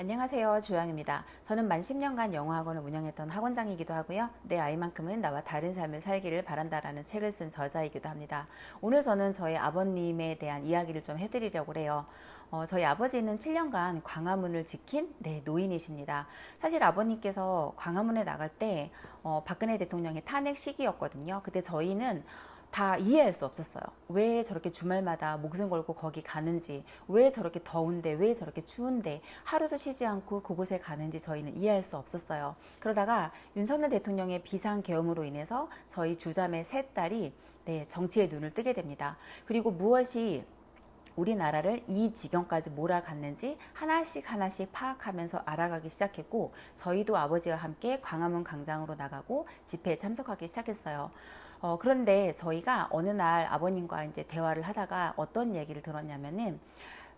안녕하세요. 조양입니다. 저는 만 10년간 영어학원을 운영했던 학원장이기도 하고요. 내 아이만큼은 나와 다른 삶을 살기를 바란다라는 책을 쓴 저자이기도 합니다. 오늘 저는 저희 아버님에 대한 이야기를 좀 해드리려고 해요. 어, 저희 아버지는 7년간 광화문을 지킨 네, 노인이십니다. 사실 아버님께서 광화문에 나갈 때 어, 박근혜 대통령의 탄핵 시기였거든요. 그때 저희는 다 이해할 수 없었어요. 왜 저렇게 주말마다 목숨 걸고 거기 가는지, 왜 저렇게 더운데, 왜 저렇게 추운데, 하루도 쉬지 않고 그곳에 가는지 저희는 이해할 수 없었어요. 그러다가 윤석열 대통령의 비상 계엄으로 인해서 저희 주자매 셋 딸이 네, 정치에 눈을 뜨게 됩니다. 그리고 무엇이 우리나라를 이 지경까지 몰아갔는지 하나씩 하나씩 파악하면서 알아가기 시작했고 저희도 아버지와 함께 광화문 광장으로 나가고 집회에 참석하기 시작했어요. 어, 그런데 저희가 어느 날 아버님과 이제 대화를 하다가 어떤 얘기를 들었냐면은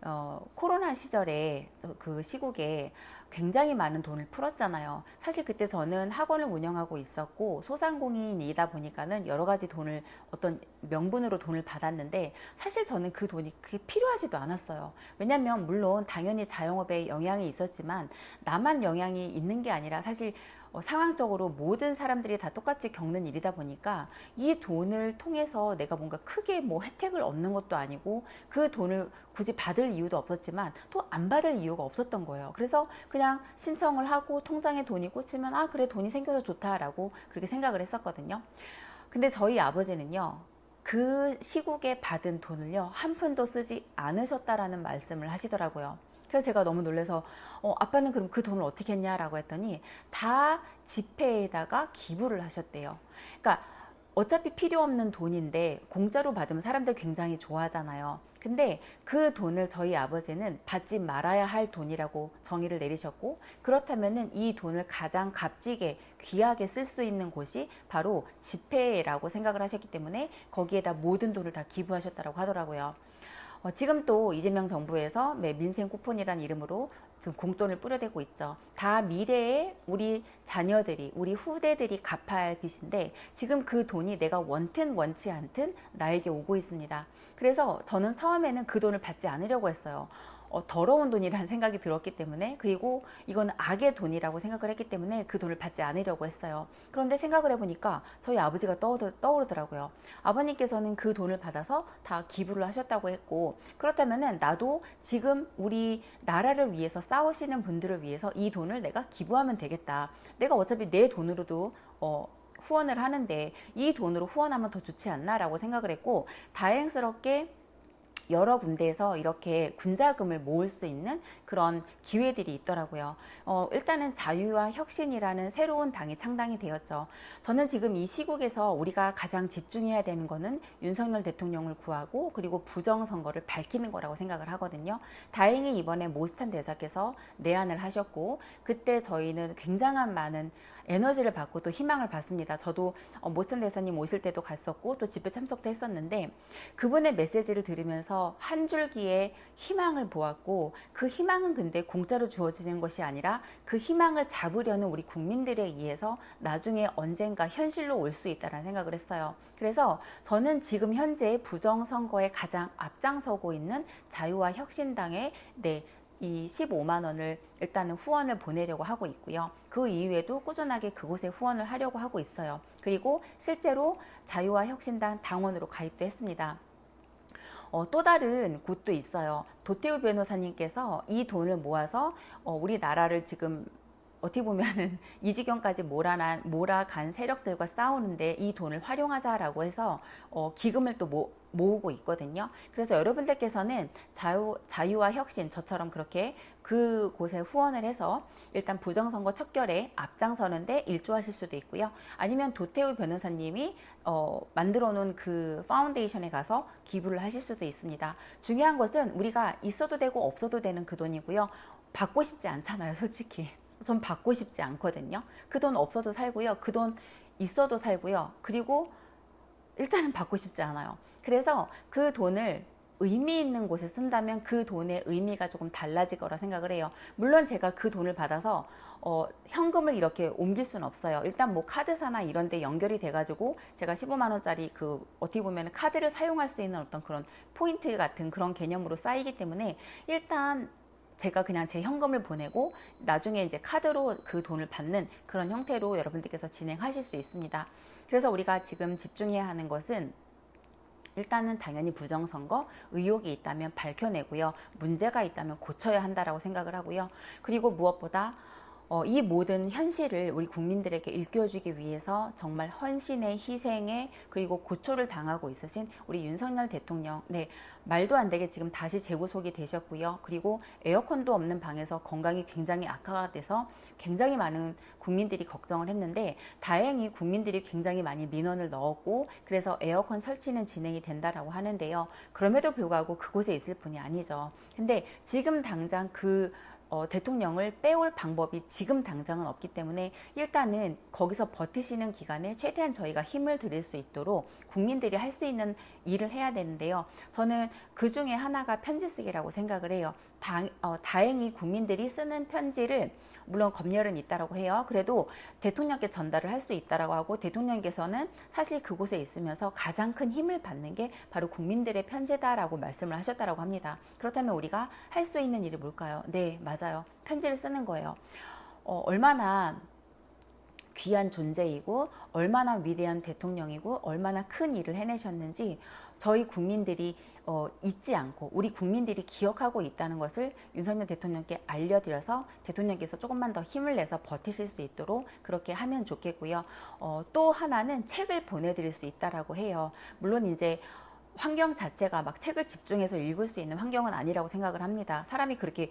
어, 코로나 시절에 그 시국에 굉장히 많은 돈을 풀었잖아요. 사실 그때 저는 학원을 운영하고 있었고 소상공인이다 보니까는 여러 가지 돈을 어떤 명분으로 돈을 받았는데 사실 저는 그 돈이 그게 필요하지도 않았어요. 왜냐하면 물론 당연히 자영업에 영향이 있었지만 나만 영향이 있는 게 아니라 사실 어, 상황적으로 모든 사람들이 다 똑같이 겪는 일이다 보니까 이 돈을 통해서 내가 뭔가 크게 뭐 혜택을 얻는 것도 아니고 그 돈을 굳이 받을 이유도 없었지만 또 안 받을 이유가 없었던 거예요. 그래서 그냥 신청을 하고 통장에 돈이 꽂히면 아 그래 돈이 생겨서 좋다라고 그렇게 생각을 했었거든요. 근데 저희 아버지는요. 그 시국에 받은 돈을요 한 푼도 쓰지 않으셨다라는 말씀을 하시더라고요. 그래서 제가 너무 놀래서 어, 아빠는 그럼 그 돈을 어떻게 했냐라고 했더니 다 지폐에다가 기부를 하셨대요. 그러니까 어차피 필요 없는 돈인데 공짜로 받으면 사람들 굉장히 좋아하잖아요. 근데 그 돈을 저희 아버지는 받지 말아야 할 돈이라고 정의를 내리셨고 그렇다면은 이 돈을 가장 값지게 귀하게 쓸 수 있는 곳이 바로 지폐라고 생각을 하셨기 때문에 거기에다 모든 돈을 다 기부하셨다고 하더라고요. 어, 지금 또 이재명 정부에서 민생 쿠폰이라는 이름으로 지금 공돈을 뿌려대고 있죠. 다 미래에 우리 자녀들이, 우리 후대들이 갚아야 할 빚인데 지금 그 돈이 내가 원튼 원치 않든 나에게 오고 있습니다. 그래서 저는 처음에는 그 돈을 받지 않으려고 했어요. 어, 더러운 돈이라는 생각이 들었기 때문에 그리고 이거는 악의 돈이라고 생각을 했기 때문에 그 돈을 받지 않으려고 했어요. 그런데 생각을 해보니까 저희 아버지가 떠오르, 떠오르 더라고요. 아버님께서는 그 돈을 받아서 다 기부를 하셨다고 했고 그렇다면은 나도 지금 우리 나라를 위해서 싸우시는 분들을 위해서 이 돈을 내가 기부하면 되겠다. 내가 어차피 내 돈으로도 어, 후원을 하는데 이 돈으로 후원하면 더 좋지 않나라고 생각을 했고 다행스럽게 여러 군데에서 이렇게 군자금을 모을 수 있는 그런 기회들이 있더라고요. 어, 일단은 자유와 혁신이라는 새로운 당이 창당이 되었죠. 저는 지금 이 시국에서 우리가 가장 집중해야 되는 거는 윤석열 대통령을 구하고 그리고 부정선거를 밝히는 거라고 생각을 하거든요. 다행히 이번에 모스탄 대사께서 내한을 하셨고 그때 저희는 굉장한 많은 에너지를 받고 또 희망을 받습니다. 저도 어, 모스탄 대사님 오실 때도 갔었고 또 집회 참석도 했었는데 그분의 메시지를 들으면서 한 줄기의 희망을 보았고 그 희망은 근데 공짜로 주어지는 것이 아니라 그 희망을 잡으려는 우리 국민들에 의해서 나중에 언젠가 현실로 올 수 있다는 생각을 했어요. 그래서 저는 지금 현재 부정선거에 가장 앞장서고 있는 자유와 혁신당의 네, 이 15만 원을 일단은 후원을 보내려고 하고 있고요. 그 이후에도 꾸준하게 그곳에 후원을 하려고 하고 있어요. 그리고 실제로 자유와 혁신당 당원으로 가입도 했습니다. 어, 또 다른 곳도 있어요. 도태우 변호사님께서 이 돈을 모아서 어, 우리나라를 지금 어떻게 보면은 이 지경까지 몰아난, 몰아간 세력들과 싸우는데 이 돈을 활용하자라고 해서 어, 기금을 또 모, 모으고 있거든요. 그래서 여러분들께서는 자유, 자유와 혁신, 저처럼 그렇게 그곳에 후원을 해서 일단 부정선거 척결에 앞장서는데 일조하실 수도 있고요. 아니면 도태우 변호사님이 어, 만들어 놓은 그 파운데이션에 가서 기부를 하실 수도 있습니다. 중요한 것은 우리가 있어도 되고 없어도 되는 그 돈이고요. 받고 싶지 않잖아요, 솔직히. 전 받고 싶지 않거든요. 그 돈 없어도 살고요. 그 돈 있어도 살고요. 그리고 일단은 받고 싶지 않아요. 그래서 그 돈을 의미 있는 곳에 쓴다면 그 돈의 의미가 조금 달라질 거라 생각을 해요. 물론 제가 그 돈을 받아서 어, 현금을 이렇게 옮길 수는 없어요. 일단 뭐 카드사나 이런 데 연결이 돼가지고 제가 15만 원짜리 그 어떻게 보면 카드를 사용할 수 있는 어떤 그런 포인트 같은 그런 개념으로 쌓이기 때문에 일단 제가 그냥 제 현금을 보내고 나중에 이제 카드로 그 돈을 받는 그런 형태로 여러분들께서 진행하실 수 있습니다. 그래서 우리가 지금 집중해야 하는 것은 일단은 당연히 부정선거 의혹이 있다면 밝혀내고요. 문제가 있다면 고쳐야 한다라고 생각을 하고요. 그리고 무엇보다 어, 이 모든 현실을 우리 국민들에게 일깨워주기 위해서 정말 헌신의 희생에 그리고 고초를 당하고 있으신 우리 윤석열 대통령, 네 말도 안 되게 지금 다시 재구속이 되셨고요. 그리고 에어컨도 없는 방에서 건강이 굉장히 악화가 돼서 굉장히 많은 국민들이 걱정을 했는데 다행히 국민들이 굉장히 많이 민원을 넣었고 그래서 에어컨 설치는 진행이 된다라고 하는데요. 그럼에도 불구하고 그곳에 있을 분이 아니죠. 근데 지금 당장 그 어, 대통령을 빼올 방법이 지금 당장은 없기 때문에 일단은 거기서 버티시는 기간에 최대한 저희가 힘을 드릴 수 있도록 국민들이 할 수 있는 일을 해야 되는데요. 저는 그 중에 하나가 편지 쓰기라고 생각을 해요. 다, 어, 다행히 국민들이 쓰는 편지를 물론 검열은 있다라고 해요. 그래도 대통령께 전달을 할 수 있다라고 하고 대통령께서는 사실 그곳에 있으면서 가장 큰 힘을 받는 게 바로 국민들의 편지다라고 말씀을 하셨다라고 합니다. 그렇다면 우리가 할 수 있는 일이 뭘까요? 네, 맞아요. 편지를 쓰는 거예요. 어, 얼마나 귀한 존재이고 얼마나 위대한 대통령이고 얼마나 큰 일을 해내셨는지 저희 국민들이 어, 잊지 않고 우리 국민들이 기억하고 있다는 것을 윤석열 대통령께 알려드려서 대통령께서 조금만 더 힘을 내서 버티실 수 있도록 그렇게 하면 좋겠고요. 어, 또 하나는 책을 보내드릴 수 있다라고 해요. 물론 이제 환경 자체가 막 책을 집중해서 읽을 수 있는 환경은 아니라고 생각을 합니다. 사람이 그렇게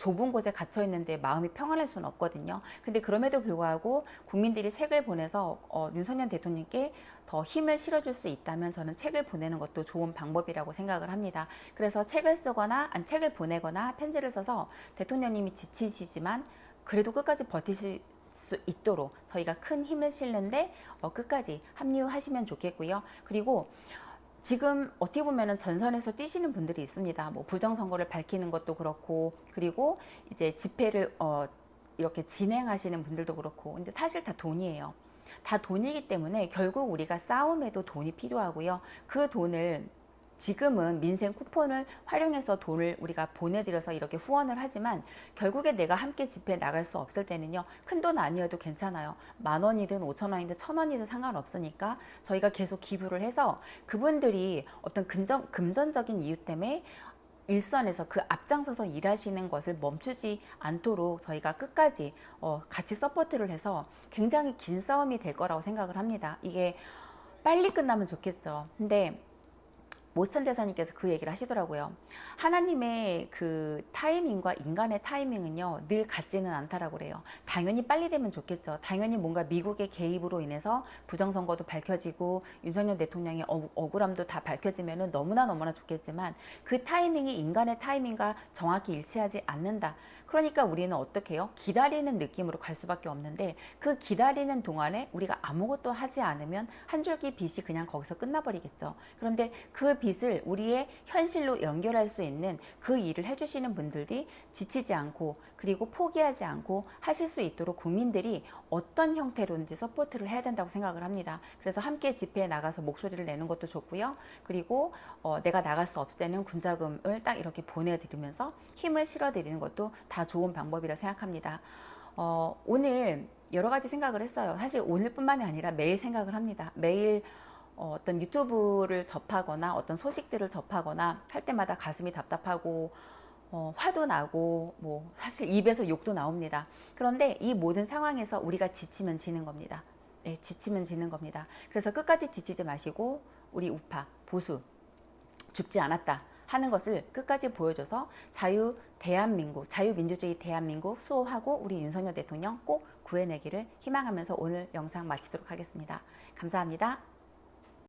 좁은 곳에 갇혀 있는데 마음이 평안할 수는 없거든요. 근데 그럼에도 불구하고 국민들이 책을 보내서 어, 윤석열 대통령께 더 힘을 실어줄 수 있다면 저는 책을 보내는 것도 좋은 방법이라고 생각을 합니다. 그래서 책을 쓰거나 아니 책을 보내거나 편지를 써서 대통령님이 지치시지만 그래도 끝까지 버티실 수 있도록 저희가 큰 힘을 실는데 어, 끝까지 합류하시면 좋겠고요. 그리고 지금 어떻게 보면은 전선에서 뛰시는 분들이 있습니다. 뭐 부정선거를 밝히는 것도 그렇고, 그리고 이제 집회를 어, 이렇게 진행하시는 분들도 그렇고, 근데 사실 다 돈이에요. 다 돈이기 때문에 결국 우리가 싸움에도 돈이 필요하고요. 그 돈을 지금은 민생 쿠폰을 활용해서 돈을 우리가 보내드려서 이렇게 후원을 하지만 결국에 내가 함께 집회에 나갈 수 없을 때는요 큰 돈 아니어도 괜찮아요 만 원이든 오천 원이든 천 원이든 상관없으니까 저희가 계속 기부를 해서 그분들이 어떤 금전, 금전적인 이유 때문에 일선에서 그 앞장서서 일하시는 것을 멈추지 않도록 저희가 끝까지 어, 같이 서포트를 해서 굉장히 긴 싸움이 될 거라고 생각을 합니다. 이게 빨리 끝나면 좋겠죠. 근데 모스턴 대사님께서 그 얘기를 하시더라고요. 하나님의 그 타이밍과 인간의 타이밍은요, 늘 같지는 않다라고 그래요. 당연히 빨리 되면 좋겠죠. 당연히 뭔가 미국의 개입으로 인해서 부정선거도 밝혀지고 윤석열 대통령의 억울함도 다 밝혀지면은 너무나 너무나 좋겠지만 그 타이밍이 인간의 타이밍과 정확히 일치하지 않는다. 그러니까 우리는 어떻게 해요? 기다리는 느낌으로 갈 수밖에 없는데 그 기다리는 동안에 우리가 아무것도 하지 않으면 한 줄기 빛이 그냥 거기서 끝나버리겠죠. 그런데 그 빛을 우리의 현실로 연결할 수 있는 그 일을 해주시는 분들이 지치지 않고 그리고 포기하지 않고 하실 수 있도록 국민들이 어떤 형태로든지 서포트를 해야 된다고 생각을 합니다. 그래서 함께 집회에 나가서 목소리를 내는 것도 좋고요. 그리고 어, 내가 나갈 수 없을 때는 군자금을 딱 이렇게 보내드리면서 힘을 실어드리는 것도 다 좋은 방법이라 생각합니다. 어, 오늘 여러 가지 생각을 했어요. 사실 오늘뿐만이 아니라 매일 생각을 합니다. 매일 어, 어 떤 유튜브를 접하거나 어떤 소식들을 접하거나 할 때마다 가슴이 답답하고 어, 화도 나고 뭐 사실 입에서 욕도 나옵니다. 그런데 이 모든 상황에서 우리가 지치면 지는 겁니다. 네, 지치면 지는 겁니다. 그래서 끝까지 지치지 마시고 우리 우파 보수 죽지 않았다 하는 것을 끝까지 보여줘서 자유 대한민국 자유민주주의 대한민국 수호하고 우리 윤석열 대통령 꼭 구해내기를 희망하면서 오늘 영상 마치도록 하겠습니다. 감사합니다.